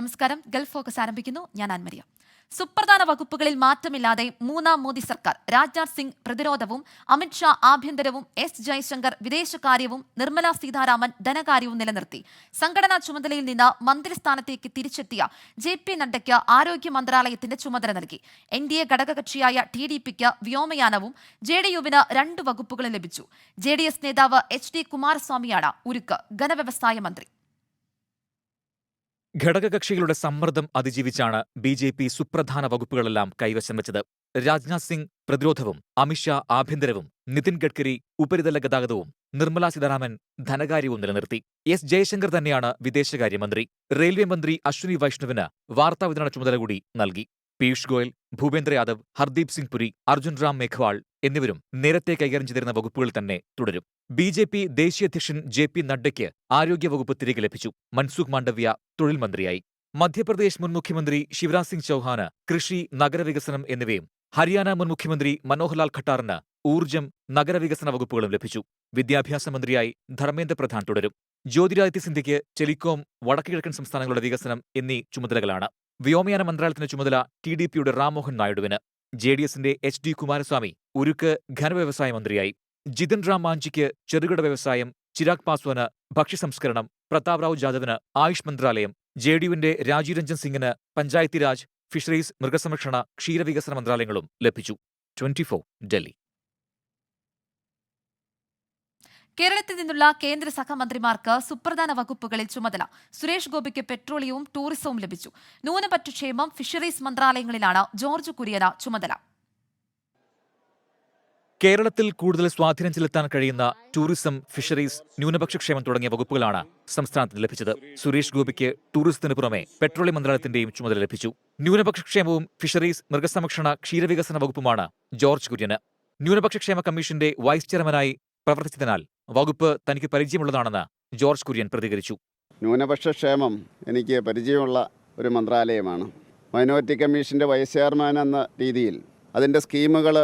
നമസ്കാരം. Gulf focus ആരംഭിക്കുന്നു. ഞാൻ ആൻമരിയ. സുപ്രധാന വകുപ്പുകളിൽ മാറ്റമില്ലാതെ മൂന്നാം മോദി സർക്കാർ. രാജ്നാഥ് സിംഗ് പ്രതിരോധവും അമിത്ഷാ ആഭ്യന്തരവും എസ് ജയശങ്കർ വിദേശകാര്യവും നിർമ്മല സീതാരാമൻ ധനകാര്യവും നിലനിർത്തി. സംഘടനാ ചുമതലയിൽ നിന്ന് മന്ത്രിസ്ഥാനത്തേക്ക് തിരിച്ചെത്തിയ ജെ പി നഡ്ഡയ്ക്ക് ആരോഗ്യ മന്ത്രാലയത്തിന്റെ ചുമതല നൽകി. എൻ ഡി എ ഘടകകക്ഷിയായ ടി ഡി പിക്ക് വ്യോമയാനവും ജെ ഡി യുവിന് രണ്ട് വകുപ്പുകളും ലഭിച്ചു. ജെ ഡി എസ് നേതാവ് എച്ച് ഡി കുമാരസ്വാമിയാണ് ഉരുക്ക്. ഘനവ്യവസായ മന്ത്രി. ഘടകകക്ഷികളുടെ സമ്മർദ്ദം അതിജീവിച്ചാണ് ബി ജെ പി സുപ്രധാന വകുപ്പുകളെല്ലാം കൈവശം വെച്ചത്. രാജ്നാഥ് സിംഗ് പ്രതിരോധവും അമിത്ഷാ ആഭ്യന്തരവും നിതിൻ ഗഡ്കരി ഉപരിതല ഗതാഗതവും നിർമ്മലാ സീതാരാമൻ ധനകാര്യവും നിലനിർത്തി. എസ് ജയശങ്കർ തന്നെയാണ് വിദേശകാര്യമന്ത്രി. റെയിൽവേ മന്ത്രി അശ്വിനി വൈഷ്ണവിന് വാർത്താവിതരണ ചുമതല കൂടി നൽകി. പീയൂഷ് ഗോയൽ ഭൂപേന്ദ്ര യാദവ് ഹർദീപ് സിംഗ് പുരി അർജുൻ റാം മേഘ്വാൾ എന്നിവരും നേരത്തെ കൈകാര്യം ചെയ്തിരുന്ന വകുപ്പുകൾ തന്നെ തുടരും. ബി ജെ പി ദേശീയ അധ്യക്ഷൻ ജെ പി നഡ്ഡയ്ക്ക് ആരോഗ്യവകുപ്പ് തിരികെ ലഭിച്ചു. മൻസുഖ് മാണ്ഡവ്യ തൊഴിൽ മന്ത്രിയായി. മധ്യപ്രദേശ് മുൻ മുഖ്യമന്ത്രി ശിവരാജ് സിംഗ് ചൌഹാന് കൃഷി നഗരവികസനം എന്നിവയും ഹരിയാന മുൻ മുഖ്യമന്ത്രി മനോഹർലാൽ ഖട്ടാറിന് ഊർജം നഗരവികസന വകുപ്പുകളും ലഭിച്ചു. വിദ്യാഭ്യാസ മന്ത്രിയായി ധർമ്മേന്ദ്ര പ്രധാൻ തുടരും. ജ്യോതിരാദിത്യ സിന്ധ്യയ്ക്ക് ടെലികോം വടക്കുകിഴക്കൻ സംസ്ഥാനങ്ങളുടെ വികസനം എന്നീ ചുമതലകളാണ്. വ്യോമയാന മന്ത്രാലയത്തിന്റെ ചുമതല ടി ഡി പിയുടെ റാംമോഹൻ നായിഡുവിന്. ജെ ഡി എസിന്റെ എച്ച് ഡി കുമാരസ്വാമി ഉരുക്ക് ഘനവ്യവസായ മന്ത്രിയായി. ജിതൻ റാം മാഞ്ചിക്ക് ചെറുകിട വ്യവസായം ചിരാഗ് പാസ്വാന് ഭക്ഷ്യസംസ്കരണം പ്രതാപ് റാവു ജാദവിന് ആയുഷ് മന്ത്രാലയം ജെ ഡി യുവിന്റെ രാജീവ് രഞ്ജൻ സിംഗിന് പഞ്ചായത്തി രാജ് ഫിഷറീസ് മൃഗസംരക്ഷണ ക്ഷീരവികസന മന്ത്രാലയങ്ങളും ലഭിച്ചു. ട്വന്റി ഡൽഹി. കേരളത്തിൽ നിന്നുള്ള കേന്ദ്ര സഹമന്ത്രിമാർക്ക് സുപ്രധാന വകുപ്പുകളിൽ ചുമതല. സുരേഷ് ഗോപിക്ക് പെട്രോളിയവും ടൂറിസവും ലഭിച്ചു. ന്യൂനപക്ഷ ന്യൂനപക്ഷക്ഷേമം ഫിഷറീസ് മന്ത്രാലയങ്ങളിലാണ് ജോർജ് കുര്യന ചുമതല. കേരളത്തിൽ കൂടുതൽ സ്വാധീനം ചെലുത്താൻ കഴിയുന്ന ടൂറിസം ഫിഷറീസ് ന്യൂനപക്ഷ ന്യൂനപക്ഷക്ഷേമം തുടങ്ങിയ വകുപ്പുകളാണ് സംസ്ഥാനത്തിന് ലഭിച്ചത്. സുരേഷ് ഗോപിക്ക് ടൂറിസത്തിന് പുറമെ പെട്രോളിയം മന്ത്രാലയത്തിന്റെയും ചുമതല ലഭിച്ചു. ന്യൂനപക്ഷ ക്ഷേമവും ഫിഷറീസ് മൃഗസംരക്ഷണ ക്ഷീരവികസന വകുപ്പുമാണ് ജോർജ് കുര്യന്. ന്യൂനപക്ഷക്ഷേമ കമ്മീഷന്റെ വൈസ് ചെയർമാനായി പ്രവർത്തിച്ചതിനാൽ വകുപ്പ് തനിക്ക് പരിചയമുള്ളതാണെന്ന് ജോർജ് കുര്യൻ പ്രതികരിച്ചു. ന്യൂനപക്ഷ ക്ഷേമം എനിക്ക് പരിചയമുള്ള ഒരു മന്ത്രാലയമാണ്. മൈനോറിറ്റി കമ്മീഷന്റെ വൈസ് ചെയർമാൻ എന്ന രീതിയിൽ അതിന്റെ സ്കീമുകൾ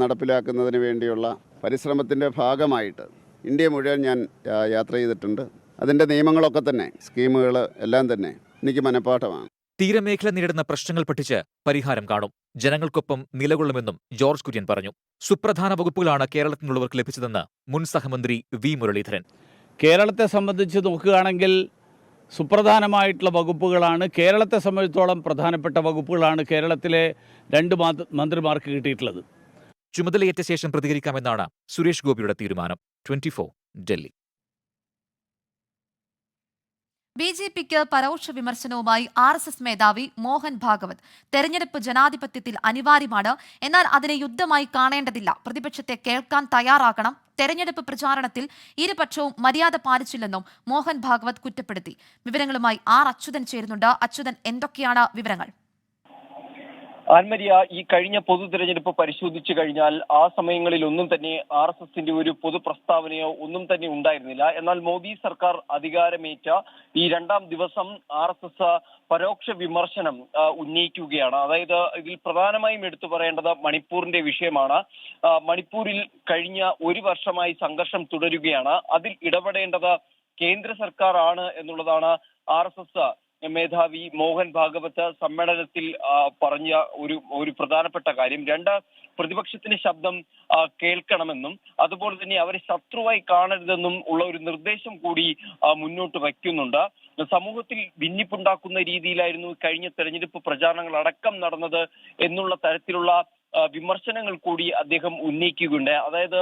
നടപ്പിലാക്കുന്നതിന് വേണ്ടിയുള്ള പരിശ്രമത്തിന്റെ ഭാഗമായിട്ട് ഇന്ത്യ മുഴുവൻ ഞാൻ യാത്ര ചെയ്തിട്ടുണ്ട്. അതിന്റെ നിയമങ്ങളൊക്കെ തന്നെ സ്കീമുകൾ എല്ലാം തന്നെ എനിക്ക് മനഃപ്പാഠമാണ് തീരമേഖല നേരിടുന്ന പ്രശ്നങ്ങൾ പഠിച്ച് പരിഹാരം കാണും. ജനങ്ങൾക്കൊപ്പം നിലകൊള്ളുമെന്നും ജോർജ് കുര്യൻ പറഞ്ഞു. സുപ്രധാന വകുപ്പുകളാണ് കേരളത്തിനുള്ളവർക്ക് ലഭിച്ചതെന്ന് മുൻ സഹമന്ത്രി വി മുരളീധരൻ. കേരളത്തെ സംബന്ധിച്ച് നോക്കുകയാണെങ്കിൽ സുപ്രധാനമായിട്ടുള്ള വകുപ്പുകളാണ്. കേരളത്തെ സംബന്ധിച്ചോളം പ്രധാനപ്പെട്ട വകുപ്പുകളാണ് കേരളത്തിലെ രണ്ട് മന്ത്രിമാർക്ക് കിട്ടിയിട്ടുള്ളത്. ചുമതലയേറ്റ ശേഷം പ്രതികരിക്കാമെന്നാണ് സുരേഷ് ഗോപിയുടെ തീരുമാനം. ട്വന്റി ഡൽഹി. ബി ജെ പിക്ക് പരോക്ഷ വിമർശനവുമായി ആർ എസ് എസ് മേധാവി മോഹൻ ഭാഗവത്. തെരഞ്ഞെടുപ്പ് ജനാധിപത്യത്തിൽ അനിവാര്യമാണ്. എന്നാൽ അതിനെ യുദ്ധമായി കാണേണ്ടതില്ല. പ്രതിപക്ഷത്തെ കേൾക്കാൻ തയ്യാറാക്കണം തെരഞ്ഞെടുപ്പ് പ്രചാരണത്തിൽ ഇരുപക്ഷവും മര്യാദ പാലിച്ചില്ലെന്നും മോഹൻ ഭാഗവത് കുറ്റപ്പെടുത്തി. വിവരങ്ങളുമായി ആർ അച്യുതൻ ചേരുന്നുണ്ട്. അച്യുതൻ എന്തൊക്കെയാണ് വിവരങ്ങൾ? ആൻമരിയ ഈ കഴിഞ്ഞ പൊതു തിരഞ്ഞെടുപ്പ് പരിശോധിച്ചു കഴിഞ്ഞാൽ ആ സമയങ്ങളിൽ ഒന്നും തന്നെ ആർ എസ് എസിന്റെ ഒരു പൊതു പ്രസ്താവനയോ ഒന്നും തന്നെ ഉണ്ടായിരുന്നില്ല. എന്നാൽ മോദി സർക്കാർ അധികാരമേറ്റ ഈ രണ്ടാം ദിവസം ആർ എസ് എസ് പരോക്ഷ വിമർശനം ഉന്നയിക്കുകയാണ്. അതായത് ഇതിൽ പ്രധാനമായും എടുത്തു പറയേണ്ടത് മണിപ്പൂരിന്റെ വിഷയമാണ്. മണിപ്പൂരിൽ കഴിഞ്ഞ ഒരു വർഷമായി സംഘർഷം തുടരുകയാണ്. അതിൽ ഇടപെടേണ്ടത് കേന്ദ്ര സർക്കാർ ആണ് എന്നുള്ളതാണ് ആർ എസ് എസ് മേധാവി മോഹൻ ഭാഗവത് സമ്മേളനത്തിൽ പറഞ്ഞ ഒരു ഒരു പ്രധാനപ്പെട്ട കാര്യം. രണ്ട് പ്രതിപക്ഷത്തിന്റെ ശബ്ദം കേൾക്കണമെന്നും അതുപോലെ തന്നെ അവരെ ശത്രുവായി കാണരുതെന്നും ഉള്ള ഒരു നിർദ്ദേശം കൂടി മുന്നോട്ട് വയ്ക്കുന്നുണ്ട്. സമൂഹത്തിൽ ഭിന്നിപ്പുണ്ടാക്കുന്ന രീതിയിലായിരുന്നു കഴിഞ്ഞ തെരഞ്ഞെടുപ്പ് പ്രചാരണങ്ങൾ അടക്കം നടന്നത് എന്നുള്ള തരത്തിലുള്ള വിമർശനങ്ങൾ കൂടി അദ്ദേഹം ഉന്നയിക്കുകയുണ്ട് അതായത്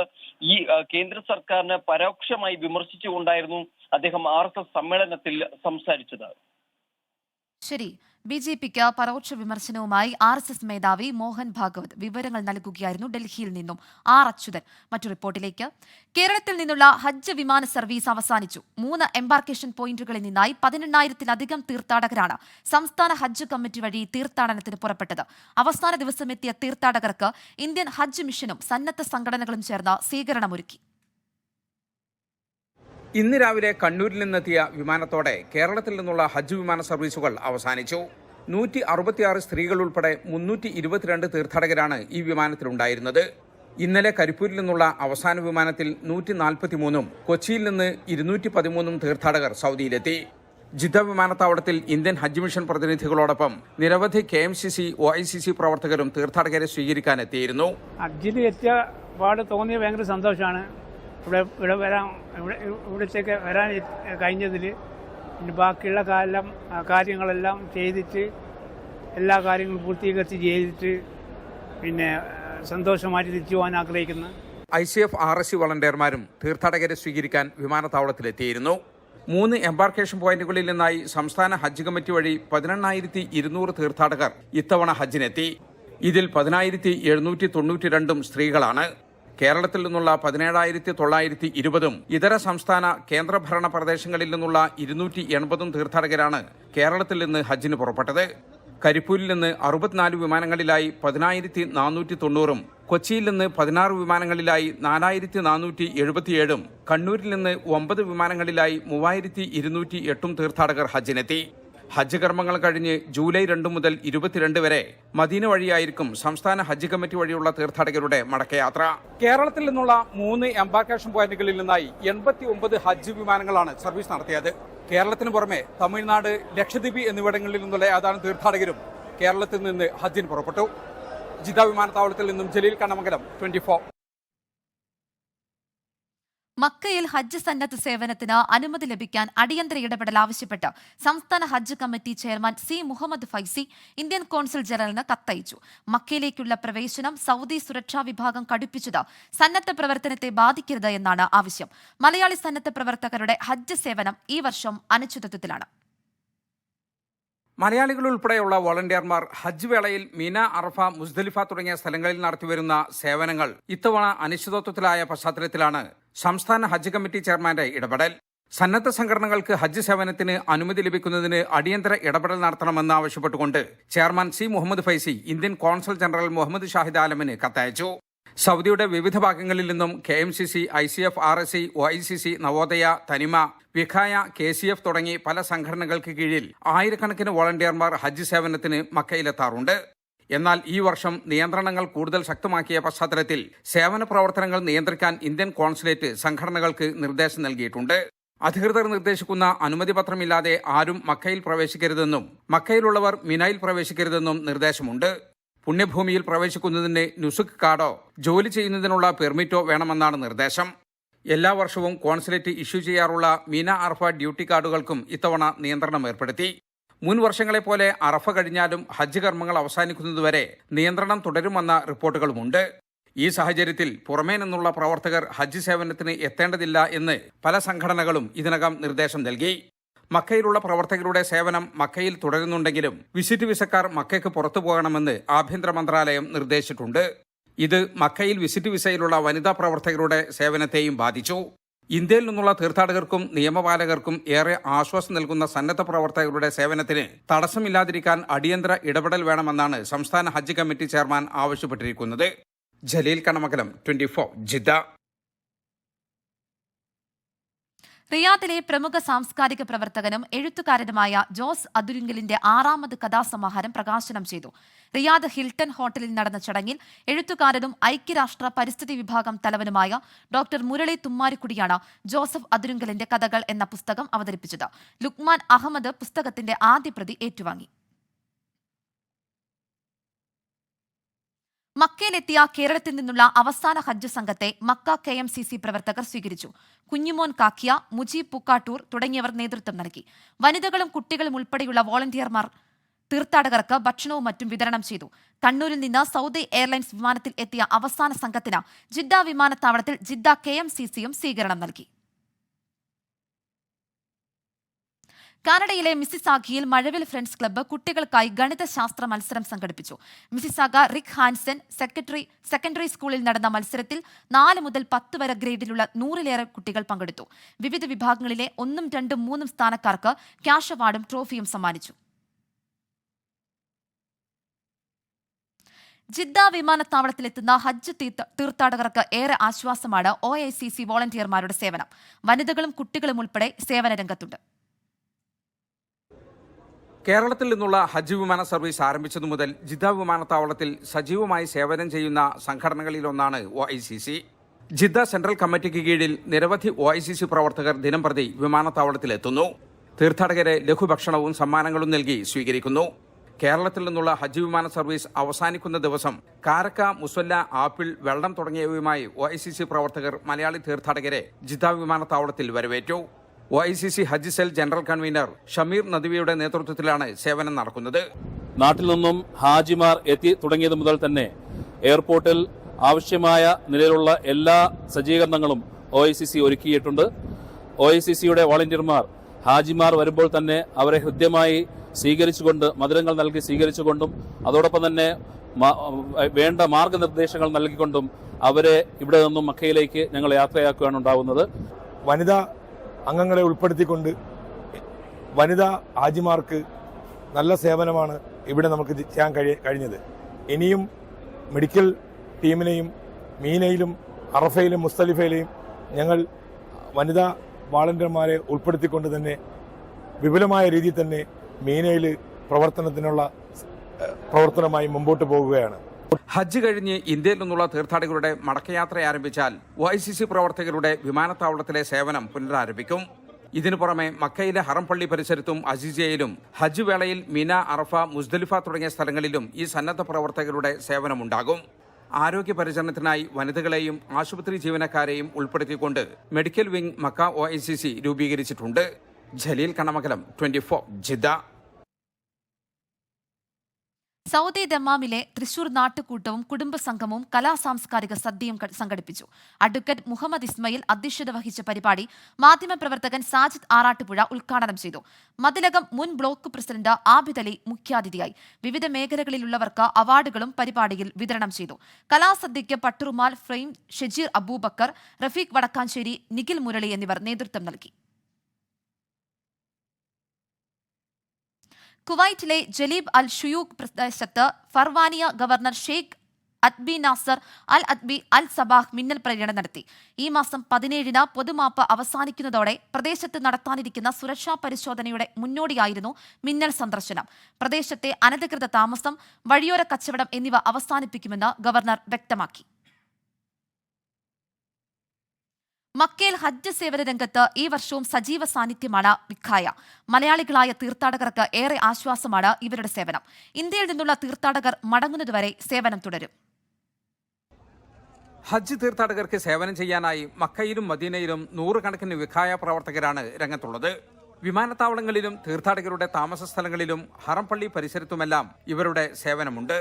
ഈ കേന്ദ്ര സർക്കാരിനെ പരോക്ഷമായി വിമർശിച്ചുകൊണ്ടായിരുന്നു അദ്ദേഹം ആർ സമ്മേളനത്തിൽ സംസാരിച്ചത്. ശരി. ബി ജെ പിക്ക് പരോക്ഷ വിമർശനവുമായി ആർ എസ് എസ് മേധാവി മോഹൻ ഭാഗവത് വിവരങ്ങൾ നൽകുകയായിരുന്നു ഡൽഹിയിൽ നിന്നും. ആർ അച്യുതൻ. മറ്റു റിപ്പോർട്ടിലേക്ക്. കേരളത്തിൽ നിന്നുള്ള ഹജ്ജ് വിമാന സർവീസ് അവസാനിച്ചു. മൂന്ന് എംബാർക്കേഷൻ പോയിന്റുകളിൽ നിന്നായി പതിനെണ്ണായിരത്തിലധികം തീർത്ഥാടകരാണ് സംസ്ഥാന ഹജ്ജ് കമ്മിറ്റി വഴി തീർത്ഥാടനത്തിന് പുറപ്പെട്ടത്. അവസാന ദിവസമെത്തിയ തീർത്ഥാടകർക്ക് ഇന്ത്യൻ ഹജ്ജ് മിഷനും സന്നദ്ധ സംഘടനകളും ചേർന്ന് സ്വീകരണമൊരുക്കി. ഇന്ന് രാവിലെ കണ്ണൂരിൽ നിന്നെത്തിയ വിമാനത്തോടെ കേരളത്തിൽ നിന്നുള്ള ഹജ്ജ് വിമാന സർവീസുകൾ അവസാനിച്ചു. നൂറ്റി അറുപത്തിയാറ് സ്ത്രീകൾ ഉൾപ്പെടെ മുന്നൂറ്റി ഇരുപത്തിരണ്ട് തീർത്ഥാടകരാണ് ഈ വിമാനത്തിലുണ്ടായിരുന്നത്. ഇന്നലെ കരിപ്പൂരിൽ നിന്നുള്ള അവസാന വിമാനത്തിൽ നൂറ്റി നാൽപ്പത്തിമൂന്നും കൊച്ചിയിൽ നിന്ന് ഇരുന്നൂറ്റി പതിമൂന്നും തീർത്ഥാടകർ സൗദിയിലെത്തി. ജിദ്ദ വിമാനത്താവളത്തിൽ ഇന്ത്യൻ ഹജ്ജ് മിഷൻ പ്രതിനിധികളോടൊപ്പം നിരവധി K M C C O I C C പ്രവർത്തകരും തീർത്ഥാടകരെ സ്വീകരിക്കാനെത്തിയിരുന്നു. ഹജ്ജിൽ എത്തിയ പാട് തോന്നിയ ഭയങ്കര സന്തോഷമാണ്. ഇവിടെ ഇവിടെ വരാൻ ഇവിടെ ഇവിടത്തേക്ക് വരാൻ കഴിഞ്ഞതിൽ ബാക്കിയുള്ള കാലം കാര്യങ്ങളെല്ലാം ചെയ്തിട്ട് എല്ലാ കാര്യങ്ങളും പൂർത്തീകരിച്ച് ചെയ്തിട്ട് പിന്നെ സന്തോഷമായിട്ട് തിരിച്ചു പോകാൻ ആഗ്രഹിക്കുന്നു I C F R S C വളണ്ടിയർമാരും തീർത്ഥാടകരെ സ്വീകരിക്കാൻ വിമാനത്താവളത്തിലെത്തിയിരുന്നു. മൂന്ന് എംബാർക്കേഷൻ പോയിന്റുകളിൽ നിന്നായി സംസ്ഥാന ഹജ്ജ് കമ്മിറ്റി വഴി പതിനെണ്ണായിരത്തി ഇരുന്നൂറ് തീർത്ഥാടകർ ഇത്തവണ ഹജ്ജിനെത്തി. ഇതിൽ പതിനായിരത്തി എഴുന്നൂറ്റി തൊണ്ണൂറ്റി രണ്ടും സ്ത്രീകളാണ്. കേരളത്തിൽ നിന്നുള്ള പതിനേഴായിരത്തി തൊള്ളായിരത്തി ഇരുപതും ഇതര സംസ്ഥാന കേന്ദ്രഭരണ പ്രദേശങ്ങളിൽ നിന്നുള്ള ഇരുന്നൂറ്റി എൺപതും തീർത്ഥാടകരാണ് കേരളത്തിൽ നിന്ന് ഹജ്ജിന് പുറപ്പെട്ടത്. കരിപ്പൂരിൽ നിന്ന് അറുപത്തിനാല് വിമാനങ്ങളിലായി പതിനായിരത്തി നാനൂറ്റി തൊണ്ണൂറും കൊച്ചിയിൽ നിന്ന് പതിനാറ് വിമാനങ്ങളിലായി നാലായിരത്തി നാനൂറ്റി എഴുപത്തിയേഴും കണ്ണൂരിൽ നിന്ന് ഒമ്പത് വിമാനങ്ങളിലായി മൂവായിരത്തി ഇരുന്നൂറ്റി എട്ടും തീർത്ഥാടകർ ഹജ്ജിനെത്തി. ഹജ്ജ് കർമ്മങ്ങൾ കഴിഞ്ഞ് ജൂലൈ രണ്ട് മുതൽ ഇരുപത്തിരണ്ട് വരെ മദീന വഴിയായിരിക്കും സംസ്ഥാന ഹജ്ജ് കമ്മിറ്റി വഴിയുള്ള തീർത്ഥാടകരുടെ മടക്കയാത്ര. കേരളത്തിൽ നിന്നുള്ള മൂന്ന് എംബാർക്കേഷൻ പോയിന്റുകളിൽ നിന്നായി എൺപത്തി ഒമ്പത് ഹജ്ജ് വിമാനങ്ങളാണ് സർവീസ് നടത്തിയത്. കേരളത്തിന് പുറമെ തമിഴ്നാട് ലക്ഷദ്വീപ് എന്നിവിടങ്ങളിൽ നിന്നുള്ള ഏതാനും തീർത്ഥാടകരും കേരളത്തിൽ നിന്ന് ഹജ്ജിന് പുറപ്പെട്ടു. ജിദ്ദ വിമാനത്താവളത്തിൽ നിന്നും ജലീൽ കണ്ണമംഗലം ട്വന്റി മക്കയിൽ ഹജ്ജ് സന്നദ്ധ സേവനത്തിന് അനുമതി ലഭിക്കാൻ അടിയന്തര ഇടപെടൽ ആവശ്യപ്പെട്ട് സംസ്ഥാന ഹജ്ജ് committee chairman C Muhammad Faizy Indian consul ജനറലിന് കത്തയച്ചു. മക്കയിലേക്കുള്ള പ്രവേശനം സൗദി സുരക്ഷാ വിഭാഗം കടുപ്പിച്ചത് സന്നദ്ധ പ്രവർത്തനത്തെ ബാധിക്കരുത് എന്നാണ് ആവശ്യം. മലയാളി സന്നദ്ധ പ്രവർത്തകരുടെ ഹജ്ജ് സേവനം ഈ വർഷം അനിശ്ചിതത്വത്തിലാണ്. മലയാളികൾ ഉൾപ്പെടെയുള്ള വോളണ്ടിയർമാർ ഹജ്ജ് വേളയിൽ മിന അറഫ മുസ്ദലിഫ തുടങ്ങിയ സ്ഥലങ്ങളിൽ നടത്തിവരുന്ന സേവനങ്ങൾ ഇത്തവണ അനിശ്ചിതത്വത്തിലായ പശ്ചാത്തലത്തിലാണ് സംസ്ഥാന ഹജ്ജ് കമ്മിറ്റി ചെയർമാന്റെ ഇടപെടൽ. സന്നദ്ധ സംഘടനകൾക്ക് ഹജ്ജ് സേവനത്തിന് അനുമതി ലഭിക്കുന്നതിന് അടിയന്തര ഇടപെടൽ നടത്തണമെന്ന് ആവശ്യപ്പെട്ടുകൊണ്ട് chairman C Muhammad Faizy Indian consul general Muhammad Shahid ആലമിന് കത്തയച്ചു. സൗദിയുടെ വിവിധ ഭാഗങ്ങളിൽ നിന്നും K M C C I C F R S C O I C C Navodaya Thanima Vikhaya K C F തുടങ്ങി പല സംഘടനകൾക്ക് കീഴിൽ ആയിരക്കണക്കിന് വോളണ്ടിയർമാർ ഹജ്ജ് സേവനത്തിന് മക്കയിലെത്താറുണ്ട്. എന്നാൽ ഈ വർഷം നിയന്ത്രണങ്ങൾ കൂടുതൽ ശക്തമാക്കിയ പശ്ചാത്തലത്തിൽ സേവന പ്രവർത്തനങ്ങൾ നിയന്ത്രിക്കാൻ ഇന്ത്യൻ കോൺസുലേറ്റ് സംഘടനകൾക്ക് നിർദ്ദേശം നൽകിയിട്ടുണ്ട്. അധികൃതർ നിർദ്ദേശിക്കുന്ന അനുമതി പത്രമില്ലാതെ ആരും മക്കയിൽ പ്രവേശിക്കരുതെന്നും മക്കയിലുള്ളവർ മിനായിൽ പ്രവേശിക്കരുതെന്നും നിർദ്ദേശമുണ്ട്. പുണ്യഭൂമിയിൽ പ്രവേശിക്കുന്നതിന് നുസുക്ക് കാർഡോ ജോലി ചെയ്യുന്നതിനുള്ള പെർമിറ്റോ വേണമെന്നാണ് നിർദ്ദേശം. എല്ലാ വർഷവും കോൺസുലേറ്റ് ഇഷ്യൂ ചെയ്യാറുള്ള മീന അർഫ ഡ്യൂട്ടി കാർഡുകൾക്കും ഇത്തവണ നിയന്ത്രണം ഏർപ്പെടുത്തി. മുൻ വർഷങ്ങളെപ്പോലെ അറഫ കഴിഞ്ഞാലും ഹജ്ജ് കർമ്മങ്ങൾ അവസാനിക്കുന്നതുവരെ നിയന്ത്രണം തുടരുമെന്ന റിപ്പോർട്ടുകളുമുണ്ട്. ഈ സാഹചര്യത്തിൽ പുറമേ നിന്നുള്ള പ്രവർത്തകർ ഹജ്ജ് സേവനത്തിന് എത്തേണ്ടതില്ല എന്ന് പല സംഘടനകളും ഇതിനകം നിർദ്ദേശം നൽകി. മക്കയിലുള്ള പ്രവർത്തകരുടെ സേവനം മക്കയിൽ തുടരുന്നുണ്ടെങ്കിലും വിസിറ്റ് വിസക്കാർ മക്കയ്ക്ക് പുറത്തു പോകണമെന്ന് ആഭ്യന്തര മന്ത്രാലയം നിർദ്ദേശിച്ചിട്ടുണ്ട്. ഇത് മക്കയിൽ വിസിറ്റ് വിസയിലുള്ള വനിതാ പ്രവർത്തകരുടെ സേവനത്തെയും ബാധിച്ചു. ഇന്ത്യയിൽ നിന്നുള്ള തീർത്ഥാടകർക്കും നിയമപാലകർക്കും ഏറെ ആശ്വാസം നൽകുന്ന സന്നദ്ധ പ്രവർത്തകരുടെ സേവനത്തിന് തടസ്സമില്ലാതിരിക്കാൻ അടിയന്തര ഇടപെടൽ വേണമെന്നാണ് സംസ്ഥാന ഹജ്ജ് കമ്മിറ്റി ചെയർമാൻ ആവശ്യപ്പെട്ടിരിക്കുന്നത്. Jaleel Kanamakalam twenty four Jeddah. റിയാദിലെ പ്രമുഖ സാംസ്കാരിക പ്രവർത്തകനും എഴുത്തുകാരനുമായ ജോസ് അതുരിങ്കലിന്റെ ആറാമത് കഥാസമാഹാരം പ്രകാശനം ചെയ്തു. റിയാദ് ഹിൽട്ടൺ ഹോട്ടലിൽ നടന്ന ചടങ്ങിൽ എഴുത്തുകാരനും ഐക്യരാഷ്ട്ര പരിസ്ഥിതി വിഭാഗം തലവനുമായ ഡോക്ടർ മുരളി തുമ്മാരിക്കുടിയാണ് ജോസഫ് അതുരിങ്കലിന്റെ കഥകൾ എന്ന പുസ്തകം അവതരിപ്പിച്ചത്. ലുക്മാൻ അഹമ്മദ് പുസ്തകത്തിന്റെ ആദ്യ പ്രതി ഏറ്റുവാങ്ങി. മക്കയിലെത്തിയ കേരളത്തിൽ നിന്നുള്ള അവസാന ഹജ്ജ് സംഘത്തെ Mecca K M C C പ്രവർത്തകർ സ്വീകരിച്ചു. കുഞ്ഞുമോൻ കാക്കിയ മുജീബ് പുക്കാട്ടൂർ തുടങ്ങിയവർ നേതൃത്വം നൽകി. വനിതകളും കുട്ടികളും ഉൾപ്പെടെയുള്ള വോളണ്ടിയർമാർ തീർത്ഥാടകർക്ക് ഭക്ഷണവും മറ്റും വിതരണം ചെയ്തു. കണ്ണൂരിൽ നിന്ന് സൗദി എയർലൈൻസ് വിമാനത്തിൽ എത്തിയ അവസാന സംഘത്തിന് ജിദ്ദ വിമാനത്താവളത്തിൽ ജിദ്ദ കെ എം സി സിയും സ്വീകരണം നൽകി. കാനഡയിലെ മിസിസാഗിയിൽ മഴവിൽ ഫ്രണ്ട്സ് ക്ലബ്ബ് കുട്ടികൾക്കായി ഗണിതശാസ്ത്ര മത്സരം സംഘടിപ്പിച്ചു. Mississauga Rick Hansen secretary secondary സ്കൂളിൽ നടന്ന മത്സരത്തിൽ നാല് മുതൽ പത്ത് വരെ ഗ്രേഡിലുള്ള നൂറിലേറെ കുട്ടികൾ പങ്കെടുത്തു. വിവിധ വിഭാഗങ്ങളിലെ ഒന്നും രണ്ടും മൂന്നും സ്ഥാനക്കാർക്ക് ക്യാഷ് അവാർഡും ട്രോഫിയും സമ്മാനിച്ചു. ജിദ്ദ വിമാനത്താവളത്തിലെത്തുന്ന ഹജ്ജ് തീർത്ഥാടകർക്ക് ഏറെ ആശ്വാസമാണ് ഒ വോളണ്ടിയർമാരുടെ സേവനം. വനിതകളും കുട്ടികളും ഉൾപ്പെടെ സേവന രംഗത്തുണ്ട് കേരളത്തിൽ നിന്നുള്ള ഹജ്ജ് വിമാന സർവീസ് ആരംഭിച്ചതു മുതൽ ജിദ്ദ വിമാനത്താവളത്തിൽ സജീവമായി സേവനം ചെയ്യുന്ന സംഘടനകളിലൊന്നാണ് O I C C Jeddah central കമ്മിറ്റിക്ക് കീഴിൽ നിരവധി ഒ ഐ സി സി പ്രവർത്തകർ ദിനം പ്രതി വിമാനത്താവളത്തിലെത്തുന്നു. തീർത്ഥാടകരെ ലഘുഭക്ഷണവും സമ്മാനങ്ങളും നൽകി സ്വീകരിക്കുന്നു. കേരളത്തിൽ നിന്നുള്ള ഹജ്ജ് വിമാന സർവീസ് അവസാനിക്കുന്ന ദിവസം കാരക്ക മുസല്ല ആപ്പിൾ വെള്ളം തുടങ്ങിയവയുമായി ഒ ഐ സി സി പ്രവർത്തകർ മലയാളി തീർത്ഥാടകരെ ജിദ്ദ വിമാനത്താവളത്തിൽ വരവേറ്റു. O I C C Hajj cell general convener Shameer നദ്വിയുടെ നേതൃത്വത്തിലാണ് സേവനം നടക്കുന്നത്. നാട്ടിൽ നിന്നും ഹാജിമാർ എത്തി തുടങ്ങിയത് മുതൽ തന്നെ എയർപോർട്ടിൽ ആവശ്യമായ നിലയിലുള്ള എല്ലാ സജ്ജീകരണങ്ങളും ഒ ഐ സി സി ഒരുക്കിയിട്ടുണ്ട്. ഒ ഐ സി സിയുടെ വോളണ്ടിയർമാർ ഹാജിമാർ വരുമ്പോൾ തന്നെ അവരെ ഹൃദ്യമായി സ്വീകരിച്ചുകൊണ്ട് മധുരങ്ങൾ നൽകി സ്വീകരിച്ചുകൊണ്ടും അതോടൊപ്പം തന്നെ വേണ്ട മാർഗനിർദ്ദേശങ്ങൾ നൽകിക്കൊണ്ടും അവരെ ഇവിടെ നിന്നും മക്കയിലേക്ക് ഞങ്ങൾ യാത്രയാക്കുകയാണ് ഉണ്ടാകുന്നത് വനിതാ അംഗങ്ങളെ ഉൾപ്പെടുത്തിക്കൊണ്ട് വനിതാ ഹാജിമാർക്ക് നല്ല സേവനമാണ് ഇവിടെ നമുക്ക് ചെയ്യാൻ കഴി കഴിഞ്ഞത്. ഇനിയും മെഡിക്കൽ ടീമിനെയും മീനയിലും അറഫയിലും മുസ്തലിഫയിലെയും ഞങ്ങൾ വനിതാ വാളണ്ടിയർമാരെ ഉൾപ്പെടുത്തിക്കൊണ്ട് തന്നെ വിപുലമായ രീതിയിൽ തന്നെ മീനയിൽ പ്രവർത്തനത്തിനുള്ള പ്രവർത്തനമായി മുമ്പോട്ട് പോകുകയാണ്. ഹജ്ജ് കഴിഞ്ഞ് ഇന്ത്യയിൽ നിന്നുള്ള തീർത്ഥാടകരുടെ മടക്കയാത്ര ആരംഭിച്ചാൽ ഐ സി സി പ്രവർത്തകരുടെ വിമാനത്താവളത്തിലെ സേവനം പുനരാരംഭിക്കും. ഇതിനു പുറമെ മക്കയിലെ ഹറംപള്ളി പരിസരത്തും അസിസിയയിലും ഹജ്ജ് വേളയിൽ മിന അറഫ മുസ്ദലിഫ തുടങ്ങിയ സ്ഥലങ്ങളിലും ഈ സന്നദ്ധ പ്രവർത്തകരുടെ സേവനമുണ്ടാകും. ആരോഗ്യ പരിചരണത്തിനായി വനിതകളെയും ആശുപത്രി ജീവനക്കാരെയും ഉൾപ്പെടുത്തിക്കൊണ്ട് മെഡിക്കൽ വിംഗ് മക്ക ഒ രൂപീകരിച്ചിട്ടുണ്ട്. Jaleel Kanamakalam twenty Jeddah. Saudi ദമാമിലെ Thrissur നാട്ടുകൂട്ടവും കുടുംബസംഗമവും കലാസാംസ്കാരിക സദ്യയും സംഘടിപ്പിച്ചു. അഡ്വക്കേറ്റ് മുഹമ്മദ് ഇസ്മയിൽ അധ്യക്ഷത വഹിച്ച പരിപാടി മാധ്യമപ്രവർത്തകൻ സാജിദ് ആറാട്ടുപുഴ ഉദ്ഘാടനം ചെയ്തു. മതിലകം മുൻ ബ്ലോക്ക് പ്രസിഡന്റ് ആബിദ് അലി മുഖ്യാതിഥിയായി. വിവിധ മേഖലകളിലുള്ളവർക്ക് അവാർഡുകളും പരിപാടിയിൽ വിതരണം ചെയ്തു. കലാസദ്യയ്ക്ക് പട്ടുറുമാൽ ഫ്രെയിം ഷെജീർ അബൂബക്കർ റഫീഖ് വടക്കാഞ്ചേരി നിഖിൽ മുരളി എന്നിവർ നേതൃത്വം നൽകി. കുവൈറ്റിലെ ജലീബ് അൽ ഷുയൂഖ് പ്രദേശത്ത് Farwaniya governor Sheikh Adbi Nasser Al Adbi Al Sabah മിന്നൽ പര്യടനം നടത്തി. ഈ മാസം പതിനേഴിന് പൊതുമാപ്പ് അവസാനിക്കുന്നതോടെ പ്രദേശത്ത് നടത്താനിരിക്കുന്ന സുരക്ഷാ പരിശോധനയുടെ മുന്നോടിയായിരുന്നു മിന്നൽ സന്ദർശനം. പ്രദേശത്തെ അനധികൃത താമസം വഴിയോര കച്ചവടം എന്നിവ അവസാനിപ്പിക്കുമെന്ന് ഗവർണർ വ്യക്തമാക്കി. മക്കയിൽ ഹജ്ജ് സേവന രംഗത്ത് ഈ വർഷവും സജീവ സാന്നിധ്യമാണ് വിഖായ. മലയാളികളായ തീർത്ഥാടകർക്ക് ഏറെ ആശ്വാസമാണ് ഇവരുടെ സേവനം. ഇന്ത്യയിൽ നിന്നുള്ള തീർത്ഥാടകർ മടങ്ങുന്നതുവരെ സേവനം തുടരും. ഹജ്ജ് തീർത്ഥാടകർക്ക് സേവനം ചെയ്യാനായി മക്കയിലും മദീനയിലും നൂറുകണക്കിന് വിഖായ പ്രവർത്തകരാണ് രംഗത്തുള്ളത്. വിമാനത്താവളങ്ങളിലും തീർത്ഥാടകരുടെ താമസ സ്ഥലങ്ങളിലും ഹറംപള്ളി പരിസരത്തുമെല്ലാം ഇവരുടെ സേവനമുണ്ട്.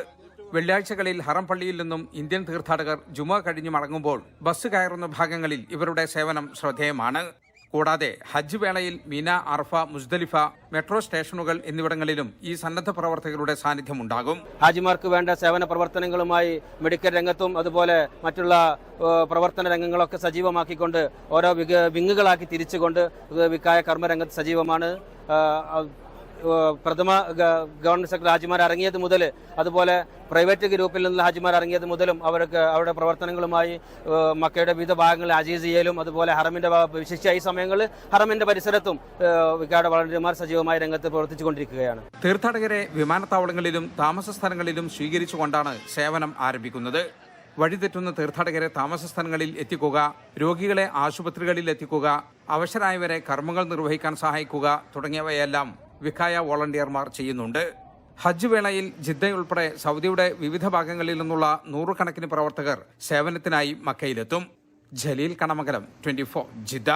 വെള്ളിയാഴ്ചകളിൽ ഹറംപള്ളിയിൽ നിന്നും ഇന്ത്യൻ തീർത്ഥാടകർ ജുമ കഴിഞ്ഞു മടങ്ങുമ്പോൾ ബസ് കയറുന്ന ഭാഗങ്ങളിൽ ഇവരുടെ സേവനം ശ്രദ്ധേയമാണ്. കൂടാതെ ഹജ്ജ് വേളയിൽ മീന അർഫ മുസ്ദലിഫ മെട്രോ സ്റ്റേഷനുകൾ എന്നിവിടങ്ങളിലും ഈ സന്നദ്ധ പ്രവർത്തകരുടെ സാന്നിധ്യം ഉണ്ടാകും. ഹാജിമാർക്ക് വേണ്ട സേവന പ്രവർത്തനങ്ങളുമായി മെഡിക്കൽ രംഗത്തും അതുപോലെ മറ്റുള്ള പ്രവർത്തന രംഗങ്ങളൊക്കെ സജീവമാക്കിക്കൊണ്ട് ഓരോ വിക വിങ്ങുകളാക്കി തിരിച്ചുകൊണ്ട് വിക്കായ കർമ്മരംഗത്ത് സജീവമാണ്. പ്രഥമ ഗവൺമെന്റ് സെക്രട്ടറി ഹാജിമാർ ഇറങ്ങിയത് മുതൽ അതുപോലെ പ്രൈവറ്റ് ഗ്രൂപ്പിൽ നിന്നുള്ള ഹാജിമാർ ഇറങ്ങിയത് മുതലും അവർക്ക് അവരുടെ പ്രവർത്തനങ്ങളുമായി മക്കയുടെ വിവിധ ഭാഗങ്ങളിൽ അജീസിയയിലും അതുപോലെ ഹറമിന്റെ വിശിഷ്ട ഈ സമയങ്ങളിൽ ഹറമിന്റെ പരിസരത്തും വികാട് വളണ്ടിയർമാർ സജീവമായി രംഗത്ത് പ്രവർത്തിച്ചുകൊണ്ടിരിക്കുകയാണ്. തീർത്ഥാടകരെ വിമാനത്താവളങ്ങളിലും താമസ സ്ഥലങ്ങളിലും സ്വീകരിച്ചുകൊണ്ടാണ് സേവനം ആരംഭിക്കുന്നത്. വഴിതെറ്റുന്ന തീർത്ഥാടകരെ താമസ സ്ഥലങ്ങളിൽ എത്തിക്കുക രോഗികളെ ആശുപത്രികളിൽ എത്തിക്കുക അവശരായവരെ കർമ്മങ്ങൾ നിർവഹിക്കാൻ സഹായിക്കുക തുടങ്ങിയവയെല്ലാം വിഖായ വോളണ്ടിയർമാർ ചെയ്യുന്നുണ്ട്. ഹജ്ജ് വേളയിൽ ജിദ്ദയുൾപ്പെടെ സൗദിയുടെ വിവിധ ഭാഗങ്ങളിൽ നിന്നുള്ള നൂറുകണക്കിന് പ്രവർത്തകർ സേവനത്തിനായി മക്കയിലെത്തും. Jaleel Kanamakalam twenty Jeddah.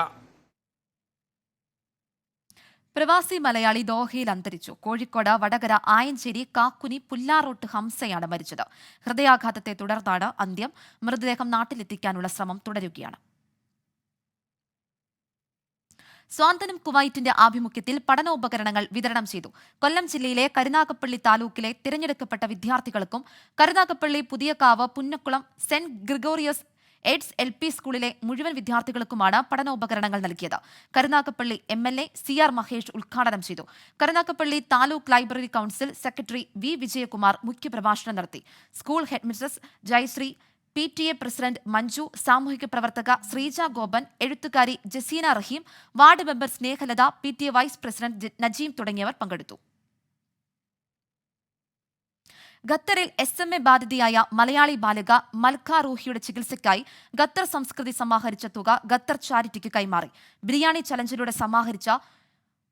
പ്രവാസി മലയാളി ദോഹയിൽ അന്തരിച്ചു. കോഴിക്കോട് വടകര ആയഞ്ചേരി കാക്കുനി പുല്ലാറോട്ട് ഹംസയാണ് മരിച്ചത്. ഹൃദയാഘാതത്തെ തുടർന്നാണ് അന്ത്യം. മൃതദേഹം നാട്ടിലെത്തിക്കാനുള്ള ശ്രമം തുടരുകയാണ്. സ്വാന്തനം കുവൈറ്റിന്റെ ആഭിമുഖ്യത്തിൽ പഠനോപകരണങ്ങൾ വിതരണം ചെയ്തു. കൊല്ലം ജില്ലയിലെ കരുനാഗപ്പള്ളി താലൂക്കിലെ തിരഞ്ഞെടുക്കപ്പെട്ട വിദ്യാർത്ഥികൾക്കും Karunagappally Puthiyakavu Punnakulam saint Gregorios aided L P സ്കൂളിലെ മുഴുവൻ വിദ്യാർത്ഥികൾക്കുമാണ് പഠനോപകരണങ്ങൾ നൽകിയത്. Karunagappally M L A C R Mahesh ഉദ്ഘാടനം ചെയ്തു. Karunagappally taluk library council secretary V Vijayakumar മുഖ്യപ്രഭാഷണം നടത്തി. School headmistress Jayasree P T A president Manju സാമൂഹിക പ്രവർത്തക ശ്രീജ ഗോപൻ എഴുത്തുകാരി Jaseena Rahim ward member Snehalatha P T A vice president Najeem തുടങ്ങിയവർ പങ്കെടുത്തു. ഖത്തറിൽ എസ് എം എ ബാധിതയായ മലയാളി ബാലിക മൽക്ക റൂഹിയുടെ ചികിത്സയ്ക്കായി ഖത്തർ സംസ്കൃതി സമാഹരിച്ച തുക ഖത്തർ ചാരിറ്റിക്ക് കൈമാറി. ബിരിയാണി ചലഞ്ചിലൂടെ സമാഹരിച്ച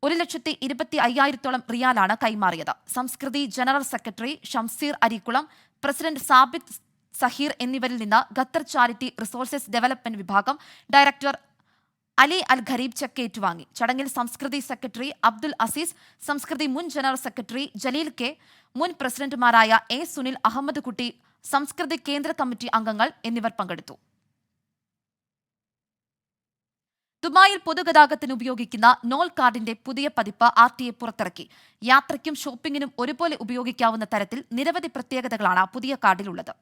ഒരു ലക്ഷത്തി ഇരുപത്തി അയ്യായിരത്തോളം റിയാലാണ് കൈമാറിയത്. Samskriti general secretary Shamseer Arikkulam president Sabith Saheer എന്നിവരിൽ നിന്ന് ഖത്തർ ചാരിറ്റി റിസോഴ്സസ് ഡെവലപ്മെന്റ് വിഭാഗം director Ali Al Khareeb cheque ഏറ്റുവാങ്ങി. ചടങ്ങിൽ സംസ്കൃതി സെക്രട്ടറി അബ്ദുൽ അസീസ് സംസ്കൃതി മുൻ ജനറൽ സെക്രട്ടറി ജലീൽ കെ മുൻ പ്രസിഡന്റുമാരായ എ സുനിൽ അഹമ്മദ് കുട്ടി സംസ്കൃതി കേന്ദ്ര കമ്മിറ്റി അംഗങ്ങൾ എന്നിവർ പങ്കെടുത്തു. ദുബായിൽ പൊതുഗതാഗതത്തിന് ഉപയോഗിക്കുന്ന നോൾ കാർഡിന്റെ പുതിയ പതിപ്പ് ആർ ടി എ പുറത്തിറക്കി. യാത്രയ്ക്കും ഷോപ്പിംഗിനും ഒരുപോലെ ഉപയോഗിക്കാവുന്ന തരത്തിൽ നിരവധി പ്രത്യേകതകളാണ് പുതിയ കാർഡിലുള്ളത്.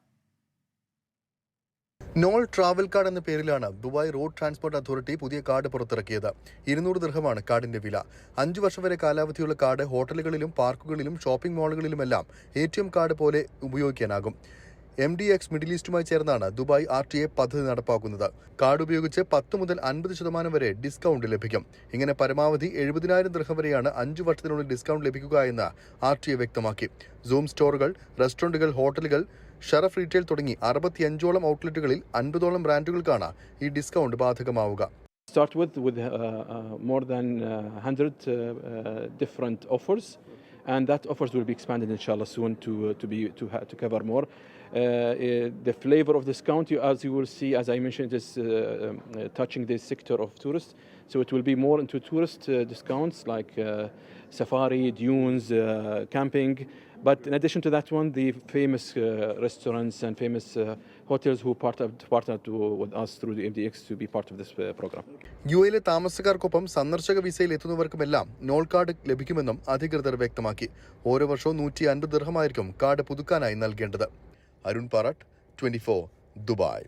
നോൾ ട്രാവൽ കാർഡ് എന്ന പേരിലാണ് ദുബായ് റോഡ് ട്രാൻസ്പോർട്ട് അതോറിറ്റി പുതിയ കാർഡ് പുറത്തിറക്കിയത്. ഇരുന്നൂറ് ദൃഹമാണ് കാർഡിന്റെ വില. അഞ്ചു വർഷം വരെ കാലാവധിയുള്ള കാർഡ് ഹോട്ടലുകളിലും പാർക്കുകളിലും ഷോപ്പിംഗ് മാളുകളിലുമെല്ലാം എ ടി എം കാർഡ് പോലെ ഉപയോഗിക്കാനാകും. എം ഡി എക്സ് മിഡിൽ ഈസ്റ്റുമായി ചേർന്നാണ് ദുബായ് ആർ ടി എ പദ്ധതി നടപ്പാക്കുന്നത്. കാർഡ് ഉപയോഗിച്ച് പത്ത് മുതൽ അൻപത് ശതമാനം വരെ ഡിസ്കൗണ്ട് ലഭിക്കും. ഇങ്ങനെ പരമാവധി എഴുപതിനായിരം ദൃഹം വരെയാണ് അഞ്ചു വർഷത്തിനുള്ളിൽ ഡിസ്കൗണ്ട് ലഭിക്കുക എന്ന് ആർ ടി എ വ്യക്തമാക്കി. സൂം സ്റ്റോറുകൾ റെസ്റ്റോറന്റുകൾ ഹോട്ടലുകൾ ഷറഫ് റീറ്റെയിൽ തുടങ്ങി അറുപത്തിയഞ്ചോളം ഔട്ട്ലെറ്റുകളിൽ അൻപതോളം ബ്രാൻഡുകൾക്കാണ് ഈ ഡിസ്കൗണ്ട് ബാധകമാവുക start with with uh, uh, more than uh, 100 uh, uh, different offers and that offers will be expanded inshallah soon to uh, to be to ha- to cover more uh, uh, the flavor of discount you, as you will see as i mentioned is uh, um, uh, touching this sector of tourists so it will be more into tourist uh, discounts like uh, safari dunes uh, camping but in addition to that one the famous uh, restaurants and famous uh, hotels who part of, partnered to, with us through the mdx to be part of this uh, program U എയിലെ താമസക്കാർക്കൊപ്പം സന്ദർശക വിസയിൽ എത്തുന്നവർക്കുമെല്ലാം Nol card ലഭിക്കുമെന്നും അധികൃതർ വ്യക്തമാക്കി ഓരോ വർഷവും നൂറ്റി അൻപത് ദർഹമായിരിക്കും കാർഡ് പുതുക്കാനായി നൽകേണ്ടത് Arun Parat twenty Dubai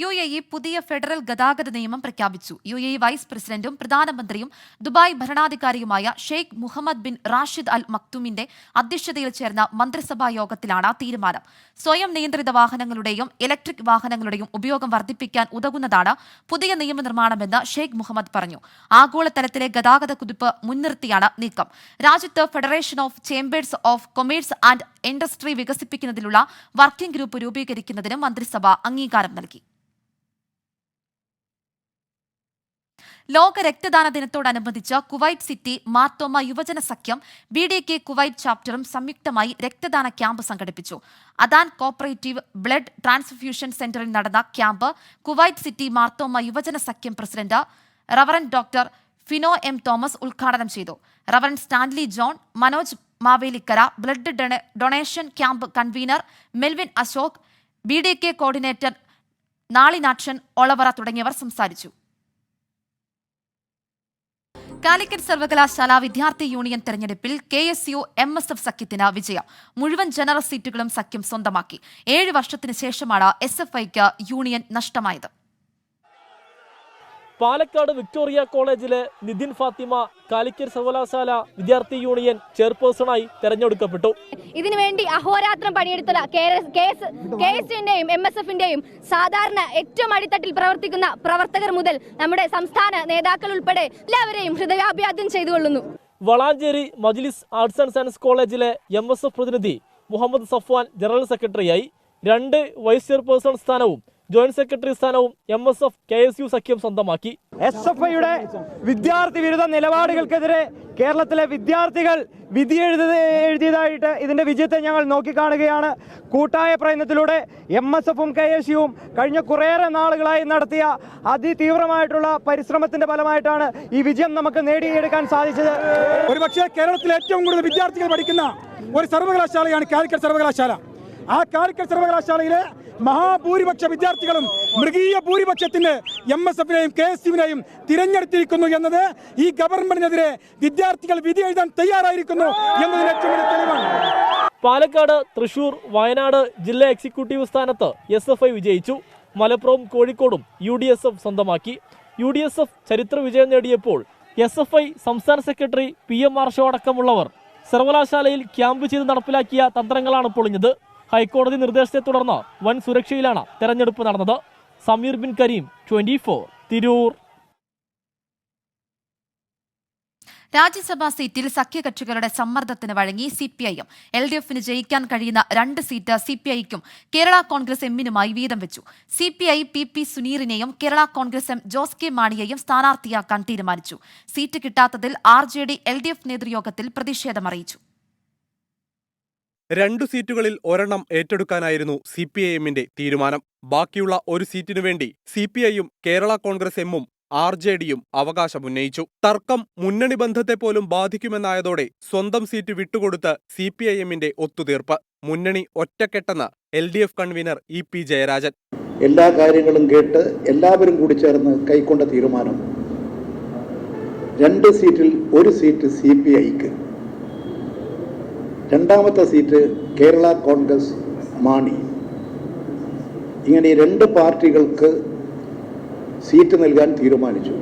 U A E പുതിയ ഫെഡറൽ ഗതാഗത നിയമം പ്രഖ്യാപിച്ചു. യു എ ഇ വൈസ് പ്രസിഡന്റും പ്രധാനമന്ത്രിയും Dubai ഭരണാധികാരിയുമായ Sheikh Mohammed bin Rashid Al മക്തൂമിന്റെ അധ്യക്ഷതയിൽ ചേർന്ന മന്ത്രിസഭാ യോഗത്തിലാണ് തീരുമാനം. സ്വയം നിയന്ത്രിത വാഹനങ്ങളുടെയും ഇലക്ട്രിക് വാഹനങ്ങളുടെയും ഉപയോഗം വർദ്ധിപ്പിക്കാൻ ഉതകുന്നതാണ് പുതിയ നിയമനിർമ്മാണമെന്ന് ഷെയ്ഖ് മുഹമ്മദ് പറഞ്ഞു. ആഗോളതലത്തിലെ ഗതാഗത കുതിപ്പ് മുൻനിർത്തിയാണ് നീക്കം. രാജ്യത്ത് federation of chambers of commerce and industry വികസിപ്പിക്കുന്നതിനുള്ള വർക്കിംഗ് ഗ്രൂപ്പ് രൂപീകരിക്കുന്നതിനും മന്ത്രിസഭ അംഗീകാരം നൽകി. ലോക രക്തദാന ദിനത്തോടനുബന്ധിച്ച് കുവൈറ്റ് സിറ്റി മാർത്തോമ യുവജന സഖ്യം ബി ഡി കെ കുവൈറ്റ് ചാപ്റ്ററും സംയുക്തമായി രക്തദാന ക്യാമ്പ് സംഘടിപ്പിച്ചു. അദാൻ കോപ്പറേറ്റീവ് ബ്ലഡ് ട്രാൻസ്ഫ്യൂഷൻ സെന്ററിൽ നടന്ന ക്യാമ്പ് കുവൈറ്റ് സിറ്റി മാർത്തോമ യുവജന സഖ്യം president reverend doctor Fino M Thomas ഉദ്ഘാടനം ചെയ്തു. Reverend Stanley John Manoj Mavelikkara blood donation- donation camp convener Melvin Ashok B D K coordinator Nalinakshan Olavara തുടങ്ങിയവർ സംസാരിച്ചു. കാലിക്കറ്റ് സർവകലാശാല വിദ്യാർത്ഥി യൂണിയൻ തെരഞ്ഞെടുപ്പിൽ K S U M S F സഖ്യത്തിന് വിജയം. മുഴുവൻ ജനറൽ സീറ്റുകളും സഖ്യം സ്വന്തമാക്കി. ഏഴ് വർഷത്തിന് ശേഷമാണ് എസ് എഫ് ഐക്ക് യൂണിയൻ നഷ്ടമായത്. പാലക്കാട് വിക്ടോറിയ കോളേജിലെ നിതിൻ ഫാത്തിമ കാലിക്കറ്റ് സർവകലാശാല വിദ്യാർത്ഥി യൂണിയൻ ചെയർപേഴ്സണായി തെരഞ്ഞെടുക്കപ്പെട്ടു. ഇതിനുവേണ്ടി അഹോരാത്രം പണിയെടുത്ത കെ എം എസ് എഫിന്റെയും സാധാരണ ഏറ്റവും അടിത്തട്ടിൽ പ്രവർത്തിക്കുന്ന പ്രവർത്തകർ മുതൽ നമ്മുടെ സംസ്ഥാന നേതാക്കൾ ഉൾപ്പെടെ എല്ലാവരെയും ഹൃദയാഭ്യാദ്യം ചെയ്തുകൊള്ളുന്നു. Valanchery Majlis arts and science കോളേജിലെ എം എസ് എഫ് പ്രതിനിധി മുഹമ്മദ് സഫ്വാൻ ജനറൽ സെക്രട്ടറിയായി. രണ്ട് വൈസ് ചെയർപേഴ്സൺ സ്ഥാനവും ജോയിന്റ് സെക്രട്ടറി സ്ഥാനവും M S F K S U സഖ്യം സ്വന്തമാക്കി. എസ് എഫ് ഐയുടെ വിദ്യാർത്ഥി വിരുദ്ധ നിലപാടുകൾക്കെതിരെ കേരളത്തിലെ വിദ്യാർത്ഥികൾ വിധി എഴുതി എഴുതിയതായിട്ട് ഇതിന്റെ വിജയത്തെ ഞങ്ങൾ നോക്കിക്കാണുകയാണ്. കൂട്ടായ പ്രയത്നത്തിലൂടെ എം എസ് എഫും കെ എസ് യുവും കഴിഞ്ഞ കുറേയേറെ നാളുകളായി നടത്തിയ അതിതീവ്രമായിട്ടുള്ള പരിശ്രമത്തിന്റെ ഫലമായിട്ടാണ് ഈ വിജയം നമുക്ക് നേടിയെടുക്കാൻ സാധിച്ചത്. ഒരുപക്ഷെ കേരളത്തിലെ ഏറ്റവും കൂടുതൽ വിദ്യാർത്ഥികൾ പഠിക്കുന്ന ഒരു സർവകലാശാലയാണ് കാലിക്കറ്റ് സർവകലാശാല. ആ കാലിക്കറ്റ് സർവകലാശാലയിലെ മഹാഭൂരിപക്ഷ വിദ്യാർത്ഥികളും മൃഗീയ ഭൂരിപക്ഷത്തിന് എം എസ് എഫിനെയും കെ എസ് യുവിനെയും തിരഞ്ഞെടുത്തിരിക്കുന്നു എന്നത് ഈ ഗവൺമെന്റിനെതിരെ വിദ്യാർത്ഥികൾ വിധി എഴുതാൻ തയ്യാറായിരിക്കുന്നു എന്നതിന് തെളിവാണ്. പാലക്കാട് തൃശൂർ വയനാട് ജില്ലാ എക്സിക്യൂട്ടീവ് സ്ഥാനത്ത് എസ് എഫ് ഐ വിജയിച്ചു. മലപ്പുറവും കോഴിക്കോടും യു ഡി എസ് എഫ് സ്വന്തമാക്കി. യു ഡി എസ് എഫ് ചരിത്ര വിജയം നേടിയപ്പോൾ എസ് എഫ് ഐ സംസ്ഥാന സെക്രട്ടറി പി എം മാർഷോ അടക്കമുള്ളവർ സർവകലാശാലയിൽ ക്യാമ്പ് ചെയ്ത് നടപ്പിലാക്കിയ തന്ത്രങ്ങളാണ് പൊളിഞ്ഞത്. ഹൈക്കോടതി നിർദ്ദേശത്തെ തുടർന്ന് വൻ സുരക്ഷയിലാണ് തെരഞ്ഞെടുപ്പ് നടന്നത്. സമീർ ബിൻ കരീം ട്വന്റി തിരൂർ. രാജ്യസഭാ സീറ്റിൽ സഖ്യകക്ഷികളുടെ സമ്മർദ്ദത്തിന് വഴങ്ങി സി പി ഐയും എൽ ഡി എഫിന് ജയിക്കാൻ കഴിയുന്ന രണ്ട് സീറ്റ് സി പി ഐക്കും കേരള കോൺഗ്രസ് എമ്മിനുമായി വീതം വെച്ചു. C P I P P സുനീറിനെയും Kerala Congress M Jose K മാണിയെയും സ്ഥാനാർത്ഥിയാക്കാൻ തീരുമാനിച്ചു. Seat കിട്ടാത്തതിൽ R J D L D F നേതൃയോഗത്തിൽ പ്രതിഷേധമറിയിച്ചു രണ്ടു സീറ്റുകളിൽ ഒരെണ്ണം ഏറ്റെടുക്കാനായിരുന്നു സി പി ഐ എമ്മിന്റെ തീരുമാനം. ബാക്കിയുള്ള ഒരു സീറ്റിനു വേണ്ടി സി പി ഐയും കേരള കോൺഗ്രസ് എമ്മും ആർ ജെ ഡിയും അവകാശമുന്നയിച്ചു. തർക്കം മുന്നണി ബന്ധത്തെ പോലും ബാധിക്കുമെന്നായതോടെ സ്വന്തം സീറ്റ് വിട്ടുകൊടുത്ത് സി പി ഐ എമ്മിന്റെ ഒത്തുതീർപ്പ്. മുന്നണി ഒറ്റക്കെട്ടെന്ന് L D F convener E P Jayarajan. എല്ലാ കാര്യങ്ങളും കേട്ട് എല്ലാവരും കൂടി ചേർന്ന് കൈക്കൊണ്ട തീരുമാനം. രണ്ട് സീറ്റിൽ ഒരു സീറ്റ് സി പി ഐക്ക്. രണ്ടാമത്തെ സീറ്റ് കേരള കോൺഗ്രസ് മാണി. ഇങ്ങനെ ഈ രണ്ട് പാർട്ടികൾക്ക് സീറ്റ് നൽകാൻ തീരുമാനിച്ചു.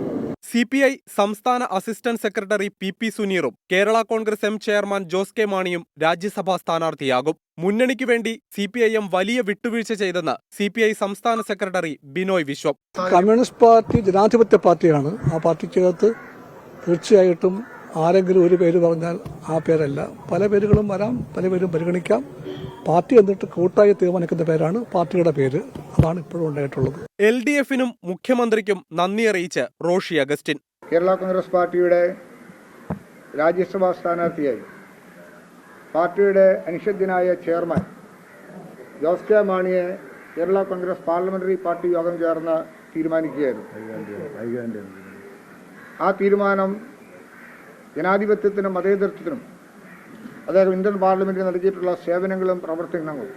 സി പി ഐ സംസ്ഥാന assistant secretary P P സുനീറും Kerala Congress M chairman Jose K മാണിയും രാജ്യസഭാ സ്ഥാനാർത്ഥിയാകും. മുന്നണിക്ക് വേണ്ടി സി പി ഐ എം വലിയ വിട്ടുവീഴ്ച ചെയ്തെന്ന് സി പി ഐ സംസ്ഥാന secretary Binoy Viswam. Communist party ജനാധിപത്യ പാർട്ടിയാണ്. ആ പാർട്ടിക്കകത്ത് തീർച്ചയായിട്ടും ആരെങ്കിലും ഒരു പേര് പറഞ്ഞാൽ ആ പേരല്ല. പല പേരുകളും വരാം പല പേരും പരിഗണിക്കാം. പാർട്ടി എന്നിട്ട് കൂട്ടായി തീരുമാനിക്കുന്ന പേരാണ് പാർട്ടിയുടെ പേര്. അതാണ് ഇപ്പോഴും ഉണ്ടായിട്ടുള്ളത്. എൽ ഡി എഫിനും മുഖ്യമന്ത്രിക്കും നന്ദി അറിയിച്ച് റോഷി അഗസ്റ്റിൻ. കേരള കോൺഗ്രസ് പാർട്ടിയുടെ രാജ്യസഭാ സ്ഥാനാർത്ഥിയായി പാർട്ടിയുടെ അനിഷദ്യനായ ചെയർമാൻ ജോസ് കെ മാണിയെ കേരള കോൺഗ്രസ് പാർലമെന്ററി പാർട്ടി യോഗം ചേർന്ന് തീരുമാനിക്കുകയായിരുന്നു. ആ തീരുമാനം ജനാധിപത്യത്തിനും മതേതരത്വത്തിനും അദ്ദേഹം ഇന്ത്യൻ പാർലമെന്റിൽ നൽകിയിട്ടുള്ള സേവനങ്ങളും പ്രവർത്തനങ്ങളും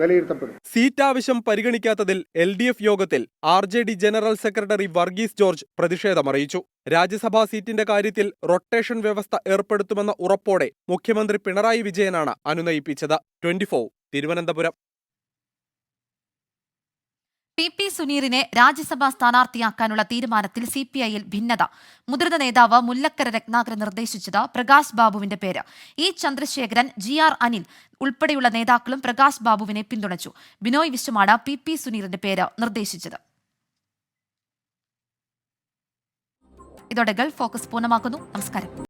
വിലയിരുത്തപ്പെടും. സീറ്റ് ആവശ്യം പരിഗണിക്കാത്തതിൽ എൽ ഡി എഫ് യോഗത്തിൽ R J D general secretary Varghese George പ്രതിഷേധമറിയിച്ചു രാജ്യസഭാ സീറ്റിന്റെ കാര്യത്തിൽ റൊട്ടേഷൻ വ്യവസ്ഥ ഏർപ്പെടുത്തുമെന്ന ഉറപ്പോടെ മുഖ്യമന്ത്രി പിണറായി വിജയനാണ് അനുനയിപ്പിച്ചത്. ട്വന്റി തിരുവനന്തപുരം. പി പി സുനീറിനെ രാജ്യസഭാ സ്ഥാനാർത്ഥിയാക്കാനുള്ള തീരുമാനത്തിൽ സി പി ഐയിൽ ഭിന്നത. മുതിർന്ന നേതാവ് മുല്ലക്കര രത്നാകരൻ നിർദ്ദേശിച്ചത് പ്രകാശ് ബാബുവിന്റെ പേര്. E Chandrasekharan G R Anil ഉൾപ്പെടെയുള്ള നേതാക്കളും പ്രകാശ് ബാബുവിനെ പിന്തുണച്ചു. ബിനോയ് വിശ്വമാണ് പി പി സുനീറിന്റെ പേര് നിർദ്ദേശിച്ചത്. ഇതോടെ ഗൾഫ് ഫോക്കസ് പൂർണമാക്കുന്നു. നമസ്കാരം.